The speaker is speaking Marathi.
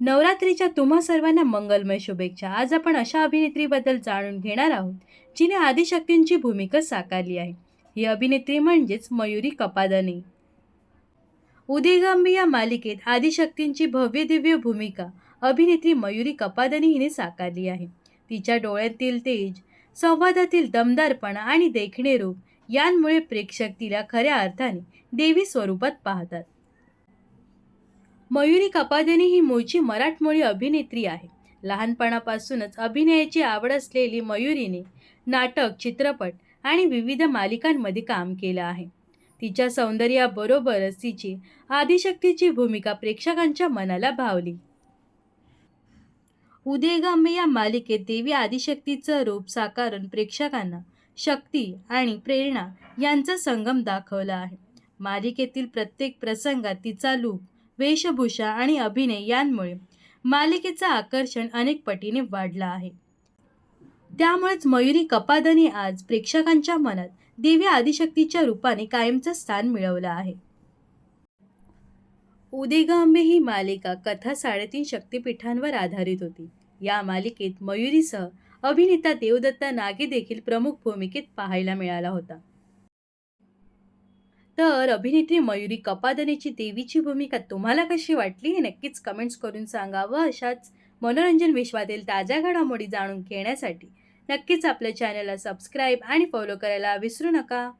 नवरात्रीच्या तुम्हा सर्वांना मंगलमय शुभेच्छा. आज आपण अशा अभिनेत्रीबद्दल जाणून घेणार आहोत जिने आदिशक्तींची भूमिका साकारली आहे. ही अभिनेत्री म्हणजेच मयुरी कपादने. उदयगंबी या मालिकेत आदिशक्तींची भव्य दिव्य भूमिका अभिनेत्री मयुरी कपादने हिने साकारली आहे. तिच्या डोळ्यातील तेज संवादातील दमदारपणा आणि देखणे रूप यांमुळे प्रेक्षक तिला खऱ्या अर्थाने देवी स्वरूपात पाहतात. मयुरी कपादेनी ही मूळची मराठमोळी अभिनेत्री आहे. लहानपणापासूनच अभिनयाची आवड असलेली मयुरीने नाटक चित्रपट आणि विविध मालिकांमध्ये काम केलं आहे. तिच्या सौंदर्याबरोबरच तिची आदिशक्तीची भूमिका प्रेक्षकांच्या मनाला भावली. उदयगामी या मालिकेत देवी आदिशक्तीचं रूप साकारून प्रेक्षकांना शक्ती आणि प्रेरणा यांचा संगम दाखवला आहे. मालिकेतील प्रत्येक प्रसंगात तिचा लूक वेशभूषा आणि अभिनय यांमुळे मालिकेचं आकर्षण अनेक पटीने वाढलं आहे. त्यामुळेच मयुरी कपादने आज प्रेक्षकांच्या मनात देवी आदिशक्तीच्या रूपाने कायमचं स्थान मिळवलं आहे. उदेगांबे ही मालिका कथा साडेतीन शक्तिपीठांवर आधारित होती. या मालिकेत मयुरीसह अभिनेता देवदत्ता नागे देखील प्रमुख भूमिकेत पाहायला मिळाला होता. तर अभिनेत्री मयुरी कपादनेची देवीची भूमिका तुम्हाला कशी वाटली? हे नक्कीच कमेंट्स करून सांगा व अशाच मनोरंजन विश्वातील ताज्या घडामोडी जाणून घेण्यासाठी. नक्कीच आपल्या चॅनलला सबस्क्राईब आणि फॉलो करायला विसरू नका.